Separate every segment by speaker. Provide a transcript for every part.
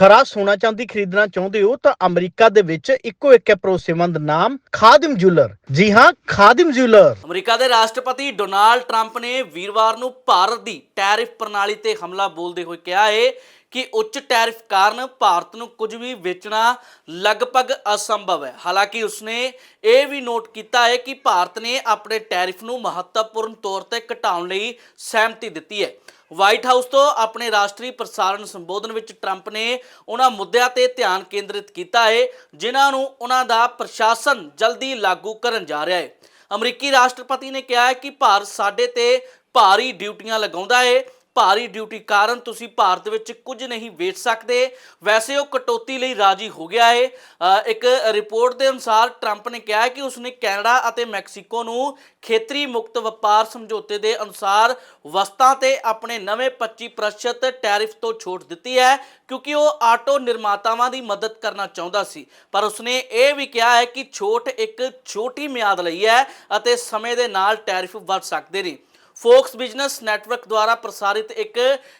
Speaker 1: ਖਰਾ ਸੋਨਾ ਚਾਂਦੀ ਖਰੀਦਣਾ ਚਾਹੁੰਦੇ ਹੋ ਤਾਂ ਅਮਰੀਕਾ ਦੇ ਵਿੱਚ ਇੱਕੋ ਇੱਕ ਹੈ ਭਰੋਸੇਮੰਦ ਨਾਮ, ਖਾਦਿਮ ਜੁਐਲਰ। ਜੀ ਹਾਂ, ਖਾਦਿਮ ਜੁਐਲਰ।
Speaker 2: ਅਮਰੀਕਾ ਦੇ ਰਾਸ਼ਟਰਪਤੀ ਡੋਨਾਲਡ ਟਰੰਪ ਨੇ ਵੀਰਵਾਰ ਨੂੰ ਭਾਰਤ ਦੀ ਟੈਰਿਫ ਪ੍ਰਣਾਲੀ ਤੇ ਹਮਲਾ ਬੋਲਦੇ ਹੋਏ ਕਿਹਾ ਹੈ ਕਿ ਉੱਚ ਟੈਰਿਫ ਕਾਰਨ ਭਾਰਤ ਨੂੰ ਕੁਝ ਵੀ ਵੇਚਣਾ ਲਗਭਗ ਅਸੰਭਵ ਹੈ। ਹਾਲਾਂਕਿ ਉਸਨੇ ਇਹ ਵੀ ਨੋਟ ਕੀਤਾ ਹੈ ਕਿ ਭਾਰਤ ਨੇ ਆਪਣੇ ਟੈਰਿਫ ਨੂੰ ਮਹੱਤਵਪੂਰਨ ਤੌਰ ਤੇ ਘਟਾਉਣ ਲਈ ਸਹਿਮਤੀ ਦਿੱਤੀ ਹੈ। ਵਾਈਟ ਹਾਊਸ ਤੋਂ ਆਪਣੇ ਰਾਸ਼ਟਰੀ ਪ੍ਰਸਾਰਣ ਸੰਬੋਧਨ ਵਿੱਚ ਟਰੰਪ ਨੇ ਉਹਨਾਂ ਮੁੱਦਿਆਂ ਤੇ ਧਿਆਨ ਕੇਂਦਰਿਤ ਕੀਤਾ ਹੈ, ਜਿਨ੍ਹਾਂ ਨੂੰ ਉਹਨਾਂ ਦਾ ਪ੍ਰਸ਼ਾਸਨ ਜਲਦੀ ਲਾਗੂ ਕਰਨ ਜਾ ਰਿਹਾ ਹੈ। ਅਮਰੀਕੀ ਰਾਸ਼ਟਰਪਤੀ ਨੇ ਕਿਹਾ ਹੈ ਕਿ ਭਾਰਤ ਸਾਡੇ ਤੇ ਭਾਰੀ ਡਿਊਟੀਆਂ ਲਗਾਉਂਦਾ ਹੈ ਭਾਰੀ ਡਿਊਟੀ ਕਾਰਨ ਤੁਸੀਂ ਭਾਰਤ ਵਿੱਚ ਕੁਝ ਨਹੀਂ ਵੇਚ ਸਕਦੇ। ਵੈਸੇ ਉਹ ਕਟੌਤੀ ਲਈ ਰਾਜੀ ਹੋ ਗਿਆ ਹੈ ਇੱਕ ਰਿਪੋਰਟ ਦੇ ਅਨੁਸਾਰ ਟਰੰਪ ਨੇ ਕਿਹਾ ਕਿ ਉਸਨੇ ਕੈਨੇਡਾ ਅਤੇ ਮੈਕਸੀਕੋ ਨੂੰ ਖੇਤਰੀ ਮੁਕਤ ਵਪਾਰ ਸਮਝੌਤੇ ਦੇ ਅਨੁਸਾਰ ਵਸਤਾਂ ਤੇ ਆਪਣੇ ਨਵੇਂ 25% ਟੈਰਿਫ ਤੋਂ ਛੋਟ ਦਿੱਤੀ ਹੈ, ਕਿਉਂਕਿ ਉਹ ਆਟੋ ਨਿਰਮਾਤਾਵਾਂ ਦੀ ਮਦਦ ਕਰਨਾ ਚਾਹੁੰਦਾ ਸੀ। ਪਰ ਉਸਨੇ ਇਹ ਵੀ ਕਿਹਾ ਹੈ ਕਿ ਛੋਟ ਇੱਕ ਛੋਟੀ ਮਿਆਦ ਲਈ ਹੈ ਅਤੇ ਸਮੇਂ ਦੇ ਨਾਲ ਟੈਰਿਫ ਵੱਧ ਸਕਦੇ ਨੇ। ਫੋਕਸ ਬਿਜ਼ਨਸ ਨੈਟਵਰਕ ਦੁਆਰਾ ਪ੍ਰਸਾਰਿਤ ਇੱਕ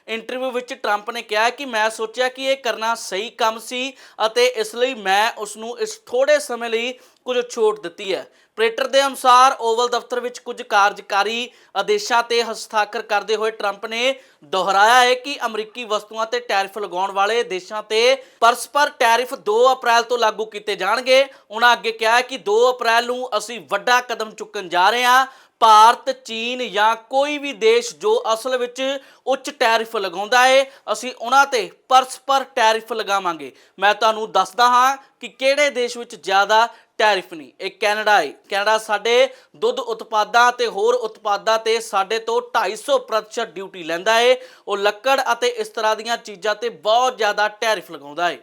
Speaker 2: ਇੰਟਰਵਿਊ ਵਿੱਚ ਟਰੰਪ ਨੇ ਕਿਹਾ ਕਿ ਮੈਂ ਸੋਚਿਆ ਕਿ ਇਹ ਕਰਨਾ ਸਹੀ ਕੰਮ ਸੀ ਅਤੇ ਇਸ ਲਈ ਮੈਂ ਉਸ ਨੂੰ ਇਸ ਥੋੜੇ ਸਮੇਂ ਲਈ ਕੁਝ ਛੋਟ ਦਿੱਤੀ ਹੈ। ਪ੍ਰੇਟਰ ਦੇ ਅਨੁਸਾਰ ਓਵਲ ਦਫ਼ਤਰ ਵਿੱਚ ਕੁਝ ਕਾਰਜਕਾਰੀ ਆਦੇਸ਼ਾਂ ਤੇ ਹਸਤਾਖਰ ਕਰਦੇ ਹੋਏ ਟਰੰਪ ਨੇ ਦੁਹਰਾਇਆ ਹੈ ਕਿ ਅਮਰੀਕੀ ਵਸਤੂਆਂ ਤੇ ਟੈਰਿਫ ਲਗਾਉਣ ਵਾਲੇ ਦੇਸ਼ਾਂ ਤੇ ਪਰਸਪਰ ਟੈਰਿਫ 2 ਅਪ੍ਰੈਲ ਤੋਂ ਲਾਗੂ ਕੀਤੇ ਜਾਣਗੇ। ਉਹਨਾਂ ਅੱਗੇ ਕਿਹਾ ਕਿ 2 ਅਪ੍ਰੈਲ ਨੂੰ ਅਸੀਂ ਵੱਡਾ ਕਦਮ ਚੁੱਕਣ ਜਾ ਰਹੇ ਹਾਂ। ਭਾਰਤ, ਚੀਨ ਜਾਂ ਕੋਈ ਵੀ ਦੇਸ਼ ਜੋ ਅਸਲ ਵਿੱਚ ਉੱਚ ਟੈਰਿਫ ਲਗਾਉਂਦਾ ਹੈ ਅਸੀਂ ਉਹਨਾਂ ਤੇ ਪਰਸਪਰ ਟੈਰਿਫ ਲਗਾਵਾਂਗੇ। ਮੈਂ ਤੁਹਾਨੂੰ ਦੱਸਦਾ ਹਾਂ ਕਿ ਕਿਹੜੇ ਦੇਸ਼ ਵਿੱਚ ਜ਼ਿਆਦਾ ਟੈਰਿਫ ਨਹੀਂ ਇਹ ਕੈਨੇਡਾ ਹੈ ਕੈਨੇਡਾ ਸਾਡੇ ਦੁੱਧ ਉਤਪਾਦਾਂ ਤੇ ਹੋਰ ਉਤਪਾਦਾਂ ਤੇ ਸਾਡੇ ਤੋਂ 250% ਡਿਊਟੀ ਲੈਂਦਾ ਹੈ ਉਹ ਲੱਕੜ ਅਤੇ ਇਸ ਤਰ੍ਹਾਂ ਦੀਆਂ ਚੀਜ਼ਾਂ ਤੇ ਬਹੁਤ ਜ਼ਿਆਦਾ ਟੈਰਿਫ ਲਗਾਉਂਦਾ ਹੈ